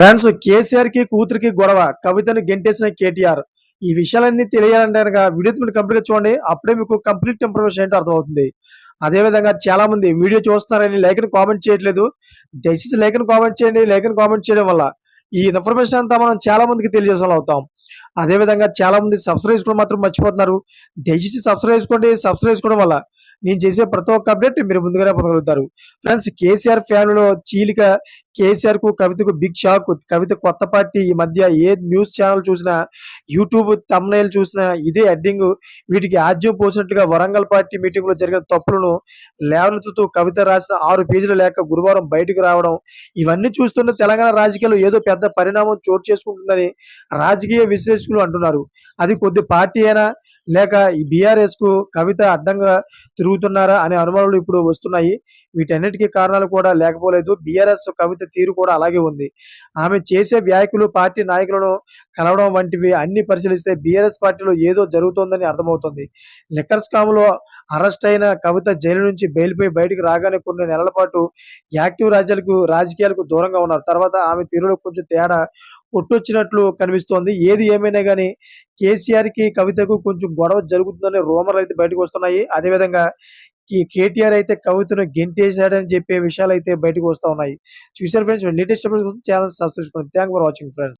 Friends కేసీఆర్కి కూతురికి గొడవ కవితను గెంటేసిన కేటీఆర్. ఈ విషయాలన్నీ తెలియాలంటే కనుక వీడియో మీరు కంప్లీట్గా చూడండి అప్పుడే మీకు కంప్లీట్ ఇన్ఫర్మేషన్ ఏంటో అర్థమవుతుంది. అదే విధంగా చాలా మంది వీడియో చూస్తున్నారని లైక్ కామెంట్ చేయట్లేదు. దయచేసి లైక్ కామెంట్ చేయండి లైక్ కామెంట్ చేయడం వల్ల ఈ ఇన్ఫర్మేషన్ అంతా మనం చాలా మందికి తెలియజేసే అవుతాం అదే విధంగా చాలా మంది సబ్స్క్రైబ్ చేసుకోవడం మాత్రం మర్చిపోతున్నారు. దయచేసి సబ్స్క్రైబ్ చేసుకోండి సబ్స్క్రైబ్ చేసుకోవడం వల్ల నేను చేసే ప్రతి ఒక్క అప్డేట్ మీరు ముందుగానే పొందగలుగుతారు. ఫ్రెండ్స్ కేసీఆర్ ఫ్యాన్లో చీలిక కేసీఆర్కు కవితకు బిగ్ షాక్ కవిత కొత్త పార్టీ ఈ మధ్య ఏ న్యూస్ ఛానల్ చూసినా యూట్యూబ్ తమ్నైల్ చూసినా ఇదే హెడ్డింగ్ వీటికి ఆజ్యం పోసినట్లుగా వరంగల్ పార్టీ మీటింగ్లో జరిగిన తప్పులను లేవనెత్తుతూ కవిత రాసిన ఆరు పేజీల లేక గురువారం బయటకు రావడం ఇవన్నీ చూస్తున్న తెలంగాణ రాజకీయాల్లో ఏదో పెద్ద పరిణామం చోటు చేసుకుంటుందని రాజకీయ విశ్లేషకులు అంటున్నారు. అది కొద్ది పార్టీ అయినా లేక ఈ బీఆర్ఎస్కు కవిత అడ్డంగా తిరుగుతున్నారా అనే అనుమానాలు ఇప్పుడు వస్తున్నాయి. వీటన్నిటికీ కారణాలు కూడా లేకపోలేదు. బీఆర్ఎస్ కవిత తీరు కూడా అలాగే ఉంది. ఆమె చేసే వ్యాఖ్యలు పార్టీ నాయకులను కలవడం వంటివి అన్ని పరిశీలిస్తే బీఆర్ఎస్ పార్టీలో ఏదో జరుగుతోందని అర్థమవుతుంది. లిక్కర్ స్కామ్లో అరెస్ట్ అయిన కవిత జైలు నుంచి బెయిల్పై బయటకు రాగానే కొన్ని నెలల పాటు యాక్టివ్ రాజ్యాలకు రాజకీయాలకు దూరంగా ఉన్నారు. తర్వాత ఆమె తీరులో కొంచెం తేడా కొట్టొచ్చినట్లు కనిపిస్తోంది. ఏది ఏమైనా కానీ కేసీఆర్కి కవితకు కొంచెం గొడవ జరుగుతుందనే రూమర్లు అయితే బయటకు వస్తున్నాయి. అదేవిధంగా కేటీఆర్ అయితే కవితను గెంటేశాడని చెప్పే విషయాలు అయితే బయటకు వస్తూ ఉన్నాయి. చూసారు ఫ్రెండ్స్ లేటెస్ట్ ఛానల్ సబ్స్క్రైబ్ చేసుకోండి. Thank for watching friends.